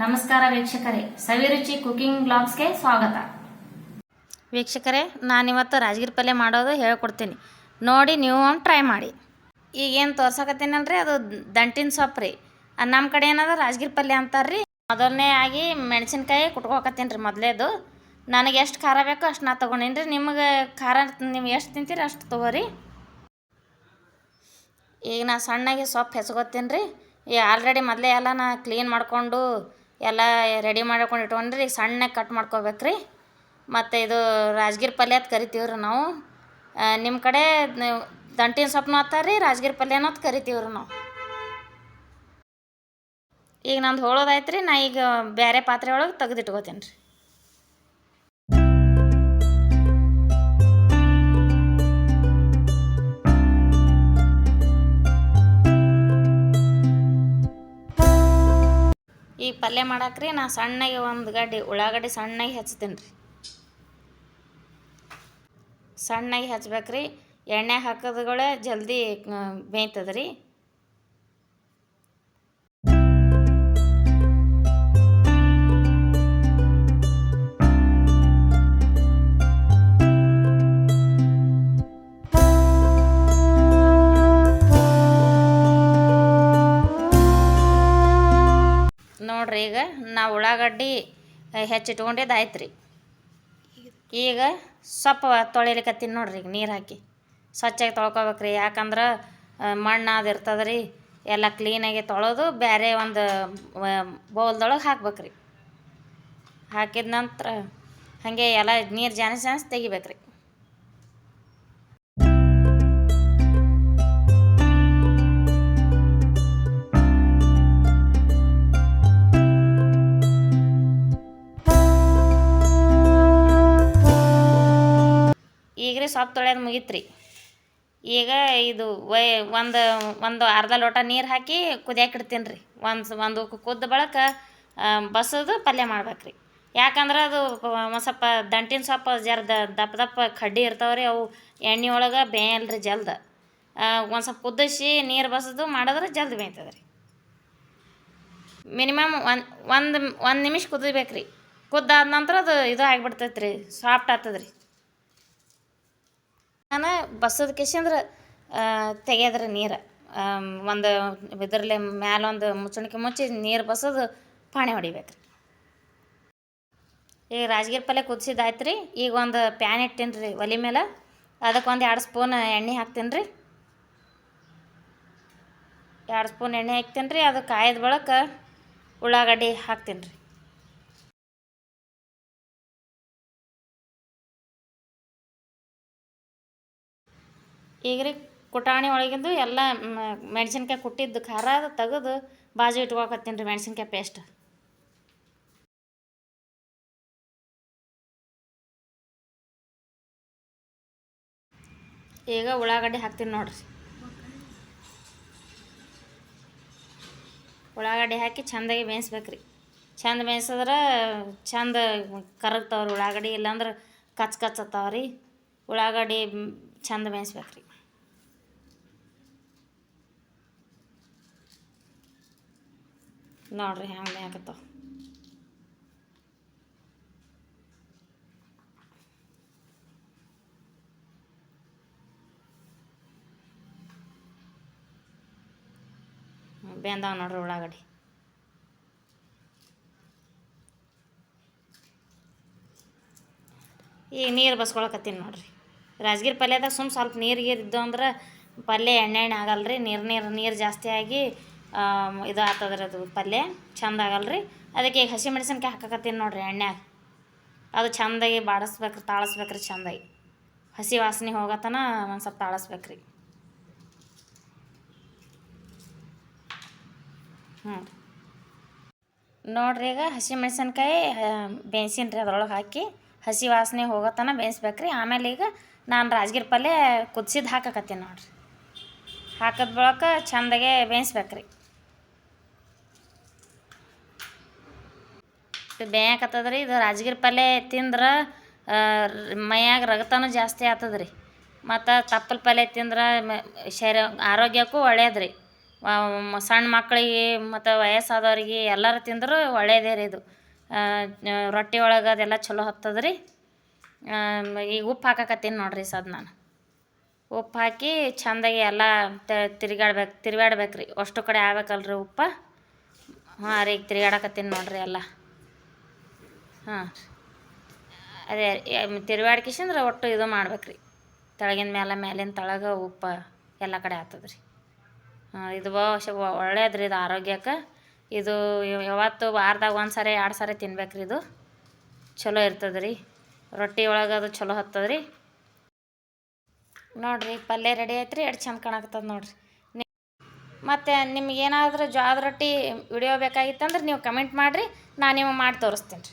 ನಮಸ್ಕಾರ ವೀಕ್ಷಕರೇ, ಸವಿರುಚಿ ಕುಕಿಂಗ್ ಬ್ಲಾಗ್ಸ್ಗೆ ಸ್ವಾಗತ. ವೀಕ್ಷಕರೇ, ನಾನಿವತ್ತು ರಾಜಗಿರಿ ಪಲ್ಯ ಮಾಡೋದು ಹೇಳ್ಕೊಡ್ತೀನಿ. ನೋಡಿ ನೀವು ಒಂದು ಟ್ರೈ ಮಾಡಿ. ಈಗೇನು ತೋರ್ಸಕತ್ತೀನಲ್ರಿ ಅದು ದಂಟಿನ ಸೊಪ್ಪು ರೀ. ನಮ್ಮ ಕಡೆ ಏನದ, ರಾಜಗಿರಿ ಪಲ್ಯ ಅಂತಾರ್ರಿ. ಮೊದಲನೇ ಆಗಿ ಮೆಣಸಿನ್ಕಾಯಿ ಕುಟ್ಕೋಕತ್ತೀನಿ ರೀ ಮೊದಲೇದು. ನನಗೆ ಎಷ್ಟು ಖಾರ ಬೇಕೋ ಅಷ್ಟು ನಾ ತೊಗೊಂಡೀನಿ ರೀ. ನಿಮಗೆ ಖಾರ, ನೀವು ಎಷ್ಟು ತಿಂತೀರಿ ಅಷ್ಟು ತೊಗೋರಿ. ಈಗ ನಾ ಸಣ್ಣಗೆ ಸೊಪ್ಪು ಹೆಚ್ಕೊತೀನಿ ರೀ. ಈಗ ಆಲ್ರೆಡಿ ಮೊದಲೇ ಎಲ್ಲ ನಾ ಕ್ಲೀನ್ ಮಾಡಿಕೊಂಡು ಎಲ್ಲ ರೆಡಿ ಮಾಡ್ಕೊಂಡು ಇಟ್ಕೊಂಡ್ರಿ ಈಗ ಸಣ್ಣಗೆ ಕಟ್ ಮಾಡ್ಕೋಬೇಕು ರೀ ಮತ್ತು ಇದು ರಾಜಗಿರಿ ಪಲ್ಯ ಅಂತ ಕರಿತೀವಿ ರೀ ನಾವು ನಿಮ್ಮ ಕಡೆ ದಂಟಿನ ಸೊಪ್ಪು ಹತ್ತಾರ ರೀ ರಾಜಗಿರಿ ಪಲ್ಯನೂ ಅಂತ ಕರಿತೀವಿ ರೀ ನಾವು. ಈಗ ನಂದು ಹೋಳೋದಾಯ್ತು ರೀ ನಾ ಈಗ ಬೇರೆ ಪಾತ್ರೆ ಒಳಗೆ ತೆಗೆದಿಟ್ಕೋತೀನಿ ರೀ ಈ ಪಲ್ಯ ಮಾಡಾಕ್ರಿ, ನಾ ಸಣ್ಣಗೆ ಒಂದು ಗಡ್ಡಿ, ಉಳ್ಳಾಗಡ್ಡಿ ಸಣ್ಣಗೆ ಹಚ್ತೀನಿ ರೀ ಸಣ್ಣಗೆ ಹಚ್ಬೇಕ್ರಿ ಎಣ್ಣೆ ಹಾಕೋದ್ಗಳೇ ಜಲ್ದಿ ಬೇಯ್ತದ ರೀ ನೋಡ್ರಿ ಈಗ ನಾವು ಉಳ್ಳಾಗಡ್ಡಿ ಹೆಚ್ಚಿಟ್ಕೊಂಡಿದ್ದು ಆಯ್ತು ರೀ ಈಗ ಸೊಪ್ಪು ತೊಳಿಲಿಕ್ಕತ್ತೀನಿ ನೋಡ್ರಿ ಈಗ ನೀರು ಹಾಕಿ. ಸ್ವಚ್ಛಾಗಿ ತೊಳ್ಕೊಬೇಕ್ರಿ. ಯಾಕಂದ್ರೆ ಮಣ್ಣು ಅದು ಇರ್ತದೆ ರೀ ಎಲ್ಲ ಕ್ಲೀನಾಗಿ ತೊಳೆದು ಬೇರೆ ಒಂದು ಬೌಲ್ದೊಳಗೆ ಹಾಕ್ಬೇಕ್ರಿ. ಹಾಕಿದ ನಂತರ ಹಾಗೆ ಎಲ್ಲ ನೀರು ಜಾನಿಸ್ ಜಾನಿಸ್ ತೆಗಿಬೇಕ್ರಿ. ಸೊಪ್ಪು ತೊಳೆಯೋದು ಮುಗೀತು ಈಗ ಇದು ವೈ ಒಂದು ಒಂದು ಅರ್ಧ ಲೋಟ ನೀರು ಹಾಕಿ ಕುದಿಯಾಕಿಡ್ತೀನಿ ರೀ ಒಂದು ಒಂದು ಕುದ್ದ ಬಳಕ ಬಸದು ಪಲ್ಯ ಮಾಡ್ಬೇಕು ರೀ ಯಾಕಂದ್ರೆ ಅದು ಒಂದು ಸ್ವಲ್ಪ ದಂಟಿನ ಸೊಪ್ಪು ಜರ ದಪ್ಪ ದಪ್ಪ ಕಡ್ಡಿ ಇರ್ತಾವೆ ರೀ ಅವು ಎಣ್ಣೆ ಒಳಗೆ ಬೇಯಲ್ಲ ರೀ ಜಲ್ದ ಒಂದು ಸ್ವಲ್ಪ ಕುದಿಸಿ ನೀರು ಬಸದು ಮಾಡಿದ್ರೆ ಜಲ್ದಿ ಬೇಯ್ತದೆ ರೀ ಮಿನಿಮಮ್ ಒಂದು ಒಂದು ಒಂದು ನಿಮಿಷ ಕುದಿಬೇಕು ರೀ ಕುದ್ದಾದ ನಂತರ ಅದು ಇದು ಆಗಿಬಿಡ್ತೈತೆ ರೀ ಸಾಫ್ಟ್ ಆಗ್ತದ್ರಿ. ನಾನು ಬಸದ ಅಂದ್ರೆ ತೆಗೆದ್ರೆ ನೀರು. ಒಂದು ಇದರಲ್ಲೇ ಮ್ಯಾಲೊಂದು ಮುಚ್ಚಣಿಕೆ ಮುಚ್ಚಿ ನೀರು ಬಸದು ಪಾಣಿ ಹೊಡಿಬೇಕು ರೀ ಈಗ ರಾಜಗಿರಿ ಪಲ್ಯ ಕುದಿಸಿದ್ದಾಯ್ತು ರೀ ಈಗ ಒಂದು ಪ್ಯಾನ್ ಇಟ್ಟೀನಿ ರೀ ಒಲೆ ಮೇಲೆ ಅದಕ್ಕೆ ಒಂದು ಎರಡು ಸ್ಪೂನ್ ಎಣ್ಣೆ ಹಾಕ್ತೀನಿ ರೀ ಎರಡು ಸ್ಪೂನ್ ಎಣ್ಣೆ ಹಾಕ್ತೀನಿ ರೀ ಅದು ಕಾಯ್ದ ಬಳಕ ಉಳ್ಳಾಗಡ್ಡಿ ಹಾಕ್ತೀನಿ ರೀ ಈಗ ರೀ ಕುಟಾಣಿ ಒಳಗಿಂದು ಎಲ್ಲ ಮೆಣಸಿನ್ಕಾಯಿ ಕುಟ್ಟಿದ್ದು ಖಾರ ಅದು, ತೆಗೆದು ಬಾಜು ಇಟ್ಕೊಕತ್ತೀನಿ ರೀ ಮೆಣಸಿನ್ಕಾಯಿ ಪೇಸ್ಟ್ ಈಗ ಉಳ್ಳಾಗಡ್ಡಿ ಹಾಕ್ತೀನಿ ನೋಡ್ರಿ. ಉಳ್ಳಾಗಡ್ಡಿ ಹಾಕಿ ಚೆಂದಾಗಿ ಬೇಯಿಸ್ಬೇಕ್ರಿ. ಚಂದ ಬೇಯಿಸಿದ್ರೆ ಚಂದ ಕರಗ್ತಾವ್ರಿ ಉಳ್ಳಾಗಡ್ಡಿ, ಇಲ್ಲಾಂದ್ರೆ ಕಚ್ ಕಚ್ ರೀ ಉಳ್ಳಾಗಡ್ಡಿ ಚಂದ ಬೇಯಿಸ್ಬೇಕ್ರಿ. ನೋಡ್ರಿ ಹೆಂಗೆ ಆಗತ್ತೋ ಬೆಂದಾವ ನೋಡ್ರಿ ಉಳ್ಳಾಗಡ್ಡಿ. ಈಗ ನೀರು ಬಸ್ಕೊಳಕತ್ತೀನಿ ನೋಡ್ರಿ. ರಾಜಗಿರಿ ಪಲ್ಯದಾಗ ಸುಮ್ಮ ಸ್ವಲ್ಪ ನೀರು ಗೀರು ಇದ್ದು ಅಂದ್ರೆ ಪಲ್ಯ ಎಣ್ಣೆ ಎಣ್ಣೆ ಆಗಲ್ಲ ರೀ ನೀರು ನೀರು ನೀರು ಜಾಸ್ತಿ ಆಗಿ ಇದು ಆಗ್ತದ್ರಿ ಅದು ಪಲ್ಯ. ಚಂದ ಆಗಲ್ಲ ರೀ ಅದಕ್ಕೆ ಈಗ ಹಸಿ ಮೆಣಸಿನ್ಕಾಯಿ ಹಾಕಕತ್ತೀನಿ ನೋಡ್ರಿ ಎಣ್ಣೆಗೆ ಅದು ಚಂದಾಗಿ ಬಾಡಿಸ್ಬೇಕ್ರಿ, ತಾಳಿಸ್ಬೇಕ್ರಿ ಚಂದಾಗಿ. ಹಸಿ ವಾಸನೆ ಹೋಗತನ ಒಂದು ಸ್ವಲ್ಪ ತಾಳಿಸ್ಬೇಕ್ರಿ. ಹ್ಞೂ ನೋಡ್ರಿ ಈಗ ಹಸಿ ಮೆಣಸಿನ್ಕಾಯಿ ಬೇಯಿಸಿನ್ರಿ ಅದ್ರೊಳಗೆ ಹಾಕಿ. ಹಸಿ ವಾಸನೆ ಹೋಗೋತನ ಬೇಯಿಸ್ಬೇಕ್ರಿ. ಆಮೇಲೆ ಈಗ ನಾನು ರಾಜಗಿರಿ ಪಲ್ಯ ಕುದಿಸಿದ್ದು ಹಾಕಕತ್ತೀನಿ ನೋಡ್ರಿ. ಹಾಕಿದ ಬಳಕ ಚಂದಾಗೆ ಬೇಯಿಸ್ಬೇಕ್ರಿ. ಬೇಯಕತ್ತದ ರೀ ಇದು ರಾಜಗಿರಿ ಪಲ್ಯ ತಿಂದ್ರೆ ಮೈಯಾಗ ರಗತನೂ ಜಾಸ್ತಿ ಆಗ್ತದ ರೀ ಮತ್ತು ತಪ್ಪಲ ಪಲ್ಯ ತಿಂದ್ರೆ ಶರೀರ ಆರೋಗ್ಯಕ್ಕೂ ಒಳ್ಳೆಯದು ರೀ ಸಣ್ಣ ಮಕ್ಕಳಿಗೆ ಮತ್ತು ವಯಸ್ಸಾದವ್ರಿಗೆ ಎಲ್ಲರೂ ತಿಂದರೂ ಒಳ್ಳೆಯದೇ ರೀ ಇದು. ರೊಟ್ಟಿ ಒಳಗೆ ಅದೆಲ್ಲ ಚಲೋ ಹತ್ತದ ರೀ ಈಗ ಉಪ್ಪು ಹಾಕಕತ್ತೀನಿ ನೋಡಿರಿ ಸದ್ ನಾನು. ಉಪ್ಪು ಹಾಕಿ ಚೆಂದಾಗಿ ಎಲ್ಲ ತಿರುಗಾಡ್ಬೇಕು ತಿರುಗಾಡ್ಬೇಕು ರೀ ಅಷ್ಟು ಕಡೆ ಆಗ್ಬೇಕಲ್ರಿ ಉಪ್ಪು. ಹಾಂ ರೀ ಈಗ ತಿರುಗಾಡಕತ್ತೀನಿ ನೋಡ್ರಿ ಎಲ್ಲ. ಹಾಂ. ಅದೇ ತಿರುಗಾಡ್ಕಿಸಂದ್ರೆ ಒಟ್ಟು ಇದು ಮಾಡ್ಬೇಕು ರೀ ತೆಳಗಿನ ಮೇಲೆ ಮೇಲಿನ ತಳಗ, ಉಪ್ಪು ಎಲ್ಲ ಕಡೆ ಆಗ್ತದೆ ರೀ ಹಾಂ, ಇದು ಬಹುಶ ಒಳ್ಳೇದು ರೀ ಇದು ಆರೋಗ್ಯಕ್ಕೆ. ಇದು ಯಾವತ್ತು ವಾರದಾಗ ಒಂದು ಸಾರಿ, ಎರಡು ಸಾರಿ ತಿನ್ಬೇಕು ರೀ ಇದು. ಚಲೋ ಇರ್ತದೆ ರೀ ರೊಟ್ಟಿ ಒಳಗೆ ಅದು ಚಲೋ ಹತ್ತದ ರೀ ನೋಡಿರಿ, ಪಲ್ಯ ರೆಡಿ ಆಯ್ತು ರೀ ಎಷ್ಟು ಚಂದ ಕಾಣಕತ್ತದ ನೋಡಿರಿ. ಮತ್ತು ನಿಮ್ಗೇನಾದರೂ ಜ್ವಾದ ರೊಟ್ಟಿ ವಿಡಿಯೋ ಬೇಕಾಗಿತ್ತಂದ್ರೆ ನೀವು ಕಮೆಂಟ್ ಮಾಡಿರಿ ನಾನು ನಿಮಗೆ ಮಾಡಿ ತೋರಿಸ್ತೀನಿ ರೀ.